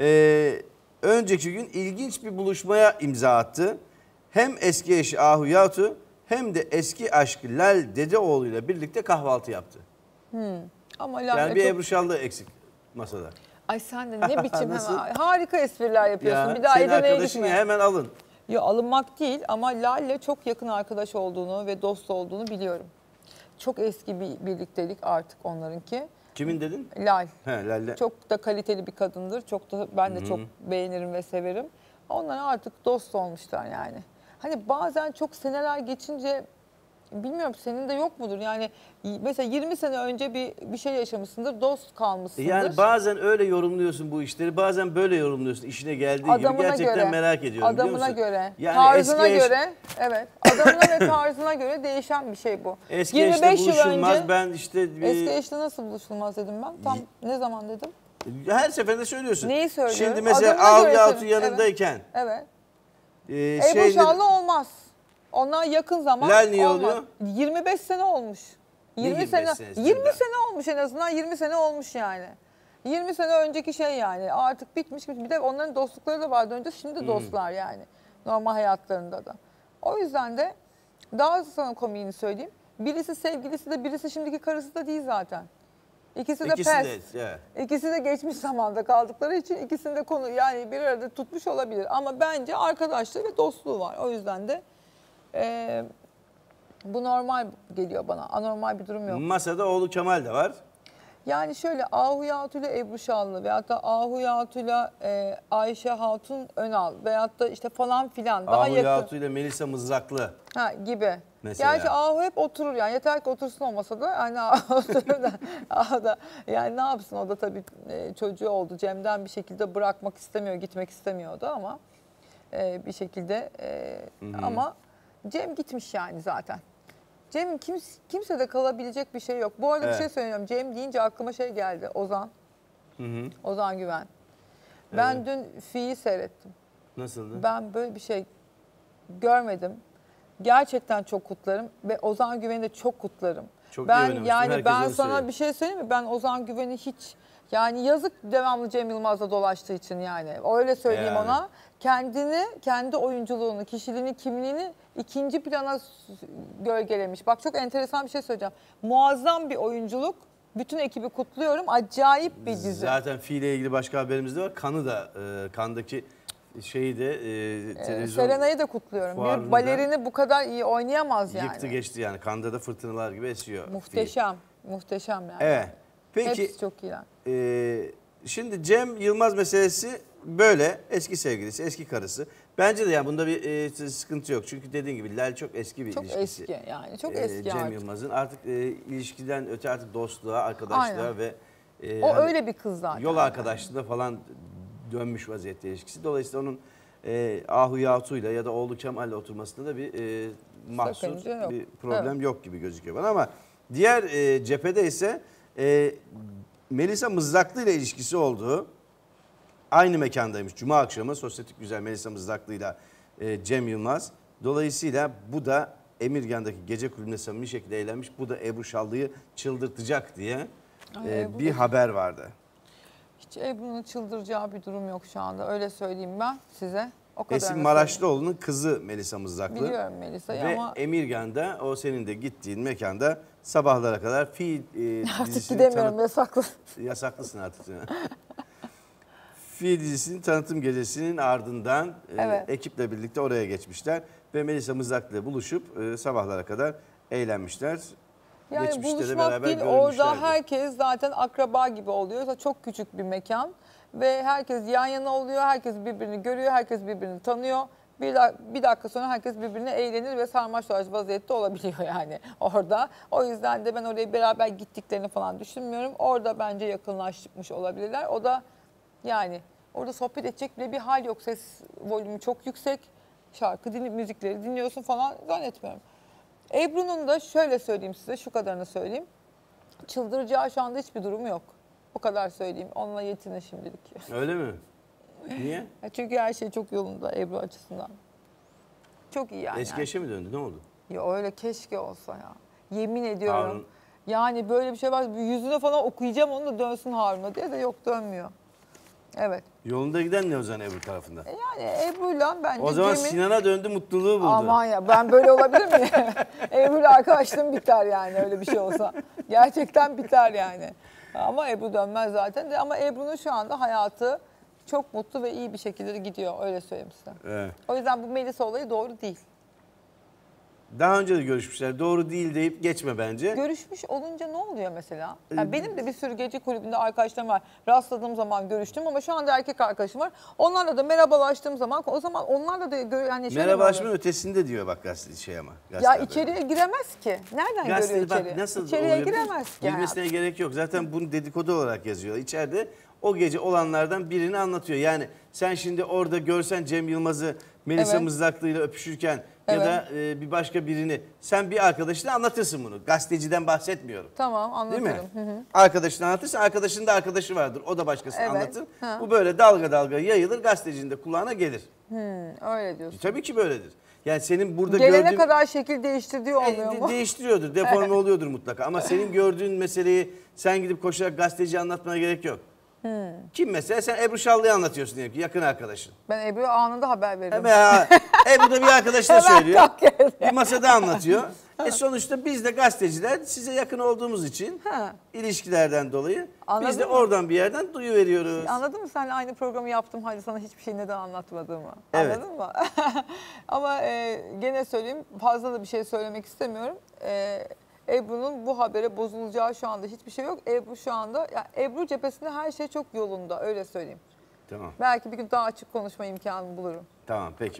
Ee, önceki gün ilginç bir buluşmaya imza attı. Hem eski eşi Ahu Yatu hem de eski aşkı Lal Dedeoğlu ile birlikte kahvaltı yaptı. Ama Lale Yani bir çok- Ebru Şallı eksik masada. Ay sen de ne biçim hemen harika espriler yapıyorsun. Ya, bir daha senin arkadaşın ya hemen alın. Ya alınmak değil ama Lal'le çok yakın arkadaş olduğunu ve dost olduğunu biliyorum. Çok eski bir birliktelik artık onlarınki. Kimin dedin? Lal. He Lal'le. Çok da kaliteli bir kadındır. Çok da ben de çok beğenirim ve severim. Onlar artık dost olmuşlar yani. Hani bazen çok seneler geçince bilmiyorum senin de yok mudur? Yani mesela 20 sene önce bir bir şey yaşamışsındır, dost kalmışsındır. Yani bazen öyle yorumluyorsun bu işleri, bazen böyle yorumluyorsun işine geldiği adamına gibi. Gerçekten göre, merak ediyorum Adamına göre, Yani tarzına eski eş- göre, evet. Adamına ve tarzına göre değişen bir şey bu. Eski eşle buluşulmaz. Ben işte bir- Eski eşle nasıl buluşulmaz dedim ben. Tam ne zaman dedim? her seferinde söylüyorsun. Neyi söylüyorum? Şimdi mesela Atu söylüyorum. yanındayken Evet. e, Ebru şeyleri- olmaz. Onlar yakın zaman Lal niye olmaz. oluyor? 25 sene olmuş. 20 25 sene senesi 20 de? sene olmuş en azından 20 sene olmuş yani. 20 sene önceki şey yani artık bitmiş bitmiş. Bir de onların dostlukları da vardı önce Hmm. şimdi dostlar yani. Normal hayatlarında da. O yüzden de daha sana komiğini söyleyeyim. Birisi sevgilisi de birisi şimdiki karısı da değil zaten. İkisi de İkisi pes. de, evet. İkisi de geçmiş zamanda kaldıkları için ikisinde konu yani bir arada tutmuş olabilir. Ama bence arkadaşlığı ve dostluğu var. O yüzden de eee, bu normal geliyor bana. Anormal bir durum yok. Masada oğlu Kemal de var. Yani şöyle Ahu Yatu ile Ebru Şallı veyahut da Ahu Yatu ile e, Ayşe Hatun Önal veyahut da işte falan filan daha Ahu yakın. Yatu ile Melisa Mızraklı. Ha, gibi. Mesela. Gerçi Ahu hep oturur yani yeter ki otursun olmasa da yani Ahu oturur da Ahu da yani ne yapsın o da tabii e, çocuğu oldu. Cem'den bir şekilde bırakmak istemiyor gitmek istemiyordu ama e, bir şekilde e, ama Cem gitmiş yani zaten. Cem'in kims, kimsede kalabilecek bir şey yok. Bu arada Evet. bir şey söylüyorum. Cem deyince aklıma şey geldi. Ozan. Hı hı. Ozan Güven. Ben dün Fi'yi seyrettim. Nasıldı? Ben böyle bir şey görmedim. Gerçekten çok kutlarım ve Ozan Güven'i de çok kutlarım. Çok ben yani ben sana söylüyor. bir şey söyleyeyim mi? Ben Ozan Güven'i hiç yani yazık devamlı Cem Yılmaz'la dolaştığı için yani. Öyle söyleyeyim Yani. ona. Kendini, kendi oyunculuğunu, kişiliğini, kimliğini ikinci plana gölgelemiş. Bak çok enteresan bir şey söyleyeceğim. Muazzam bir oyunculuk. Bütün ekibi kutluyorum. Acayip bir dizi. Zaten Fi ile ilgili başka haberimiz de var. Kanı da, e, kandaki şeyi de e, Ee, televizyon Serena'yı da kutluyorum. Bir balerini bu kadar iyi oynayamaz yani. yıktı geçti yani. Kanda da fırtınalar gibi esiyor. Muhteşem. Muhteşem yani. Evet. Peki Hepsi çok iyiler. e, şimdi Cem Yılmaz meselesi böyle. Eski sevgilisi, eski karısı. Bence de yani bunda bir e, sıkıntı yok. Çünkü dediğin gibi Lal çok eski bir Çok ilişkisi. eski yani. Çok e, eski Cem artık. Yılmaz'ın artık e, ilişkiden öte artık dostluğa, arkadaşlığa Aynen. ve e, O hani öyle bir kız zaten. yol yani. arkadaşlığında falan dönmüş vaziyette ilişkisi. Dolayısıyla onun e, Ahu Yatu'yla ya da oğlu Kemal'le oturmasında da bir e, mahsur bir problem yok gibi gözüküyor bana ama diğer e, cephede ise e, Melisa Mızraklı ile ilişkisi olduğu aynı mekandaymış. Cuma akşamı sosyetik güzel Melisa Mızraklı ile e, Cem Yılmaz. Dolayısıyla bu da Emirgan'daki gece kulübünde samimi şekilde eğlenmiş. Bu da Ebru Şallı'yı çıldırtacak diye Ay, e, Ebru bir haber vardı. Hiç Ebru'nun çıldıracağı bir durum yok şu anda. Öyle söyleyeyim ben size. O kadar. Esin Maraşlıoğlu'nun kızı Melisa Mızraklı. Biliyorum Melisa'yı Ve ama Emirgan'da o senin de gittiğin mekanda sabahlara kadar fi e, artık gidemiyorum tanıt- yasaklı. Yasaklısın artık. ya. fi dizisinin tanıtım gecesinin ardından e, Evet. ekiple birlikte oraya geçmişler. Ve Melisa Mızraklı ile buluşup e, sabahlara kadar eğlenmişler. Yani Geçmişte de buluşmak beraber değil orada herkes zaten akraba gibi oluyor. Çok küçük bir mekan ve herkes yan yana oluyor. Herkes birbirini görüyor, herkes birbirini tanıyor. Bir, bir dakika sonra herkes birbirine eğlenir ve sarmaş dolaş vaziyette olabiliyor yani orada. O yüzden de ben oraya beraber gittiklerini falan düşünmüyorum. Orada bence yakınlaşmış olabilirler. O da yani orada sohbet edecek bile bir hal yok. Ses volümü çok yüksek. Şarkı dinli, müzikleri dinliyorsun falan zannetmiyorum. Ebru'nun da şöyle söyleyeyim size, şu kadarını söyleyeyim. Çıldıracağı şu anda hiçbir durumu yok. O kadar söyleyeyim. Onunla yetinin şimdilik. Öyle mi? Niye? Çünkü her şey çok yolunda Ebru açısından. Çok iyi yani. Eski eşe mi döndü? Ne oldu? Ya öyle keşke olsa ya. Yemin ediyorum. Harun. Yani böyle bir şey var. Yüzüne falan okuyacağım onu da dönsün Harun'a diye de yok dönmüyor. Evet. Yolunda giden ne o zaman Ebru tarafında? E Yani Ebru'yla bence O zaman Cem'in... Sinan'a döndü mutluluğu buldu. Aman ya ben böyle olabilir miyim? Ebru'yla arkadaşlığım biter yani öyle bir şey olsa. Gerçekten biter yani. Ama Ebru dönmez zaten de ama Ebru'nun şu anda hayatı çok mutlu ve iyi bir şekilde gidiyor öyle söyleyeyim size. Evet. O yüzden bu Melisa olayı doğru değil. Daha önce de görüşmüşler. Doğru değil deyip geçme bence. Görüşmüş olunca ne oluyor mesela? Ee, Yani benim de bir sürü gece kulübünde arkadaşlarım var. Rastladığım zaman görüştüm ama şu anda erkek arkadaşım var. Onlarla da merhabalaştığım zaman o zaman onlarla da gör, yani mi Merhabalaşmanın ötesinde diyor bak gazete şey ama. Ya gazetelerde. içeriye giremez ki. Nereden Gazetede görüyor bak içeri? nasıl İçeriye oluyor? giremez ki. Girmesine gerek yok. Zaten bunu dedikodu olarak yazıyor. İçeride o gece olanlardan birini anlatıyor. Yani sen şimdi orada görsen Cem Yılmaz'ı Melisa Evet. Mızraklı ile öpüşürken ya Evet. da e, bir başka birini sen bir arkadaşına anlatırsın bunu. Gazeteciden bahsetmiyorum. Tamam Değil anlatırım. mi? Hı hı. Arkadaşına anlatırsa arkadaşının da arkadaşı vardır. O da başkasına Evet. anlatır. Ha. Bu böyle dalga dalga yayılır gazetecinin de kulağına gelir. Öyle diyorsun. E, tabii ki böyledir. Yani senin burada Gelene gördüğün... kadar şekil değiştirdiği E, olmuyor de- mu? Değiştiriyordur, deforme oluyordur mutlaka. Ama senin gördüğün meseleyi sen gidip koşarak gazeteciye anlatmana gerek yok. Hmm. Kim mesela? Sen Ebru Şallı'ya anlatıyorsun diyelim ki yakın arkadaşın. Ben Ebru'ya anında haber veririm. Hemen Ebru da bir arkadaşına söylüyor. Bir masada anlatıyor. E sonuçta biz de gazeteciler size yakın olduğumuz için Ha. ilişkilerden dolayı Anladın biz de mı? oradan bir yerden duyuveriyoruz. Anladın mı? Seninle aynı programı yaptım. Hadi sana hiçbir şey neden anlatmadığımı. Evet. Anladın mı? Ama e, gene söyleyeyim fazla da bir şey söylemek istemiyorum. E, Ebru'nun bu habere bozulacağı şu anda hiçbir şey yok. Ebru şu anda, ya Ebru cephesinde her şey çok yolunda öyle söyleyeyim. Tamam. Belki bir gün daha açık konuşma imkanı bulurum. Tamam peki.